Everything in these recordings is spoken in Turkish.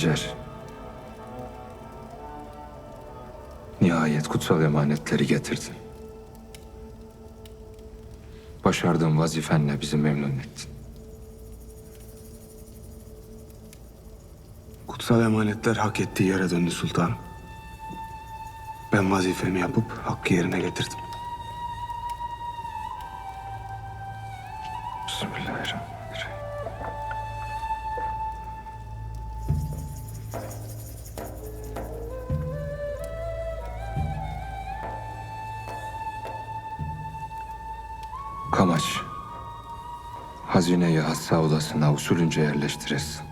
Sencer. Nihayet kutsal emanetleri getirdin. Başardığın vazifenle bizi memnun ettin. Kutsal emanetler hak ettiği yere döndü sultanım. Ben vazifemi yapıp hakkı yerine getirdim. Bismillahirrahmanirrahim. Kamaç. Hazineyi hassa odasına usulünce yerleştiresin.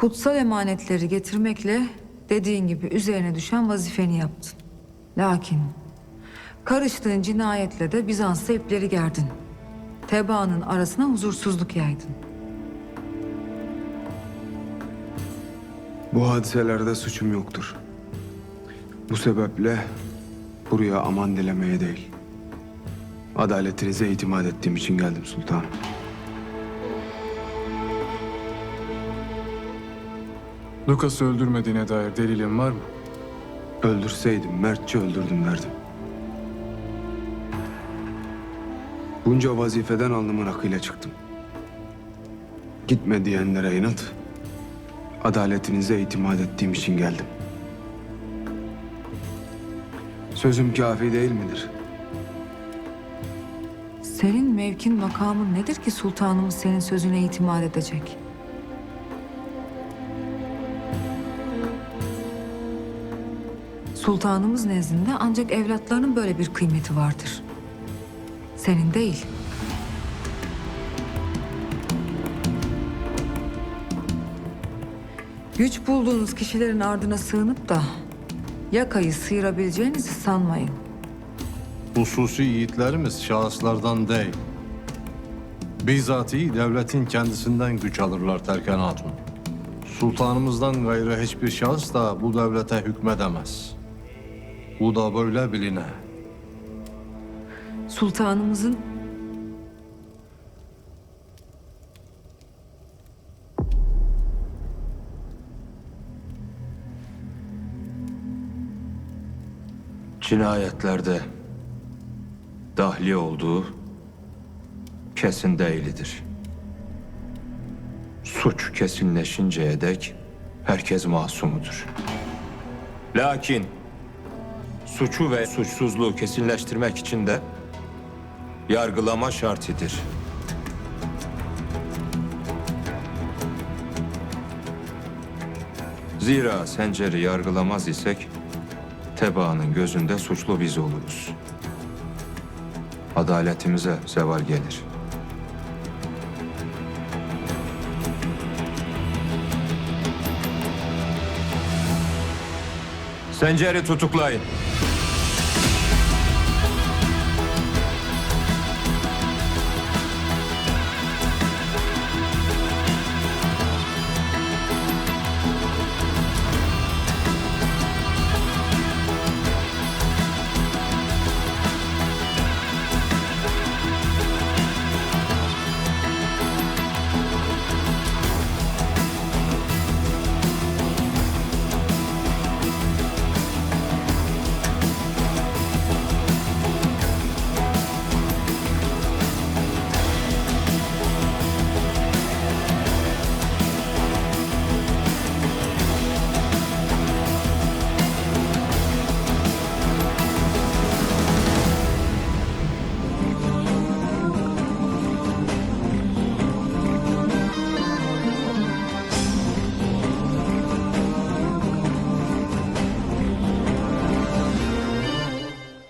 Kutsal emanetleri getirmekle dediğin gibi üzerine düşen vazifeni yaptın. Lakin karıştığın cinayetle de Bizans'ta ipleri gerdin. Tebaanın arasına huzursuzluk yaydın. Bu hadiselerde suçum yoktur. Bu sebeple buraya aman dilemeye değil, adaletinize itimat ettiğim için geldim sultanım. Lucas'ı öldürmediğine dair delilin var mı? Öldürseydim mertçe öldürdüm derdim. Bunca vazifeden alnımın akıyla çıktım. Gitme diyenlere inat, adaletinize itimat ettiğim için geldim. Sözüm kafi değil midir? Senin mevkin makamın nedir ki sultanımız senin sözüne itimat edecek? Sultanımız nezdinde ancak evlatlarının böyle bir kıymeti vardır. Senin değil. Güç bulduğunuz kişilerin ardına sığınıp da yakayı sıyırabileceğinizi sanmayın. Hususi yiğitlerimiz şahıslardan değil. Bizatihi devletin kendisinden güç alırlar Terken Hatun. Sultanımızdan gayrı hiçbir şahıs da bu devlete hükmedemez. Bu da böyle biline. Sultanımızın Cinayetlerde dahli olduğu kesin değildir. Suç kesinleşinceye dek herkes masumudur. Lakin suçu ve suçsuzluğu kesinleştirmek için de yargılama şartidir. Zira Sencer'i yargılamaz isek tebaanın gözünde suçlu biz oluruz. Adaletimize zeval gelir. Sencer'i tutuklayın.